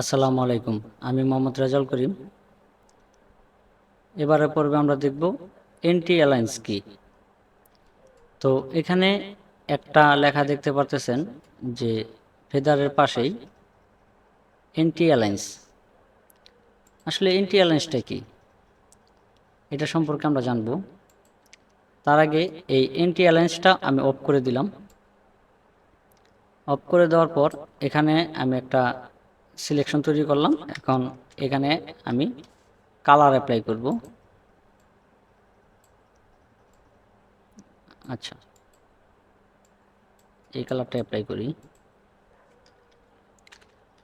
আসসালামু আলাইকুম। আমি মোহাম্মদ রেজাল করিম। এবারে পর্বে আমরা দেখব এন্টি অ্যালায়েন্স কি। তো এখানে একটা লেখা দেখতে পারতেছেন যে ফেদারের পাশেই এন্টি অ্যালায়েন্স। আসলে এন্টি অ্যালায়েন্সটা কি? এটা সম্পর্কে আমরা জানব। তার আগে এই এন্টি অ্যালায়েন্সটা আমি অফ করে দিলাম। অফ করে দেওয়ার পর এখানে আমি একটা সিলেকশন তৈরি করলাম। এখন এখানে আমি কালার অ্যাপ্লাই করব। আচ্ছা। এই কালারটা অ্যাপ্লাই করি।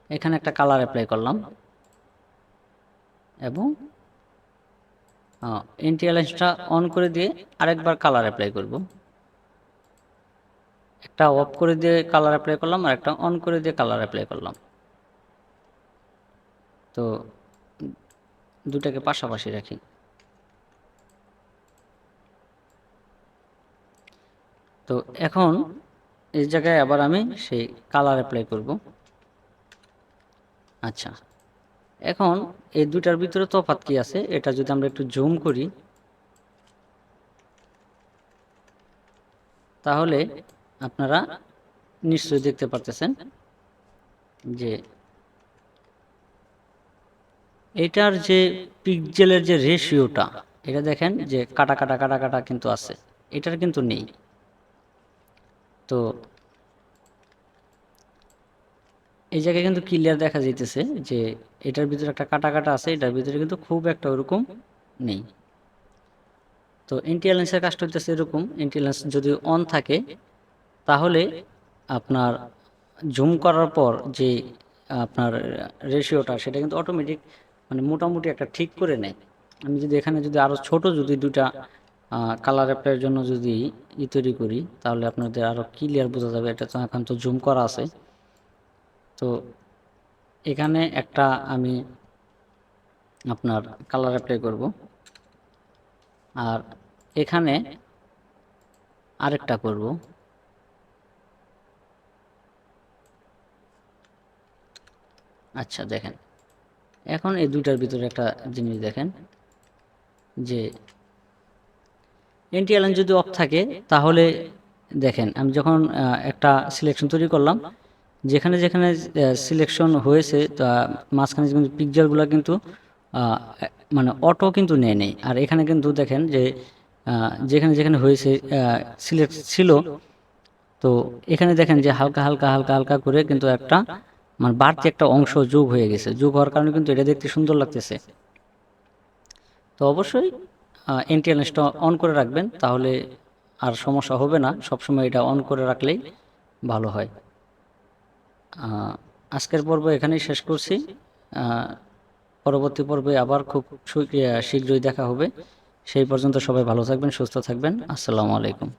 এখানে একটা কালার অ্যাপ্লাই করলাম। এবং এন্টিয়ালেন্সটা অন করে দিয়ে আরেকবার কালার অ্যাপ্লাই করব। একটা অফ করে দিয়ে কালার অ্যাপ্লাই করলাম আর একটা অন করে দিয়ে কালার অ্যাপ্লাই করলাম। তো দুটাকে পাশাপাশি রাখি। তো এখন এই জায়গায় আবার আমি সেই কালার অ্যাপ্লাই করব। আচ্ছা এখন এই দুটার ভিতরে তফাৎ কি আছে? এটা যদি আমরা একটু জুম করি, তাহলে আপনারা নিশ্চয়ই দেখতে পারতেছেন যে এটার যে পিকজেলের যে রেশিওটা এটা দেখেন যে কাটা কাটা কাটা কাটা কিন্তু আছে, এটার কিন্তু নেই। তো এই জায়গায় কিন্তু ক্লিয়ার দেখা যাইতেছে যে এটার ভিতরে একটা কাটা কাটা আছে, এটার ভিতরে কিন্তু খুব একটা ওরকম নেই। তো এন্টিয়ালেন্সের কাজটা হইতেছে এরকম এন্টিয়ালেন্স যদি অন থাকে, তাহলে আপনার জুম করার পর যে আপনার রেশিওটা সেটা কিন্তু অটোমেটিক মানে মোটামুটি একটা ঠিক করে নেয়। আমি যদি এখানে যদি আরও ছোট যদি দুটা কালার অ্যাপ্লাইয়ের জন্য যদি ই তৈরি করি, তাহলে আপনাদের আরও ক্লিয়ার বোঝা যাবে। এটা তো এখন তো জুম করা আছে। তো এখানে একটা আমি আপনার কালার অ্যাপ্লাই করব। আর এখানে আরেকটা করব। আচ্ছা দেখেন। এখন এই দুইটার ভিতরে একটা জিনিস দেখেন, যে এন্টি অ্যালাইন যদি অফ থাকে, তাহলে দেখেন, আমি যখন একটা সিলেকশন তৈরি করলাম, যেখানে যেখানে সিলেকশন হয়েছে, তা মাঝখানে কিন্তু পিকচারগুলো কিন্তু মানে অটো কিন্তু নেয় নেই। আর এখানে কিন্তু দেখেন যে যেখানে যেখানে হয়েছে সিলেক্ট ছিল, তো এখানে দেখেন যে হালকা হালকা হালকা হালকা করে কিন্তু একটা মানে বাড়তি একটা অংশ যোগ হয়ে গেছে। যোগ হওয়ার কারণে কিন্তু এটা দেখতে সুন্দর লাগতেছে। তো অবশ্যই এনটিএলএসটা অন করে রাখবেন, তাহলে আর সমস্যা হবে না। সবসময় এটা অন করে রাখলেই ভালো হয়। আজকের পর্ব এখানেই শেষ করছি। পরবর্তী পর্বে আবার খুব শীঘ্রই দেখা হবে। সেই পর্যন্ত সবাই ভালো থাকবেন, সুস্থ থাকবেন। আসসালামু আলাইকুম।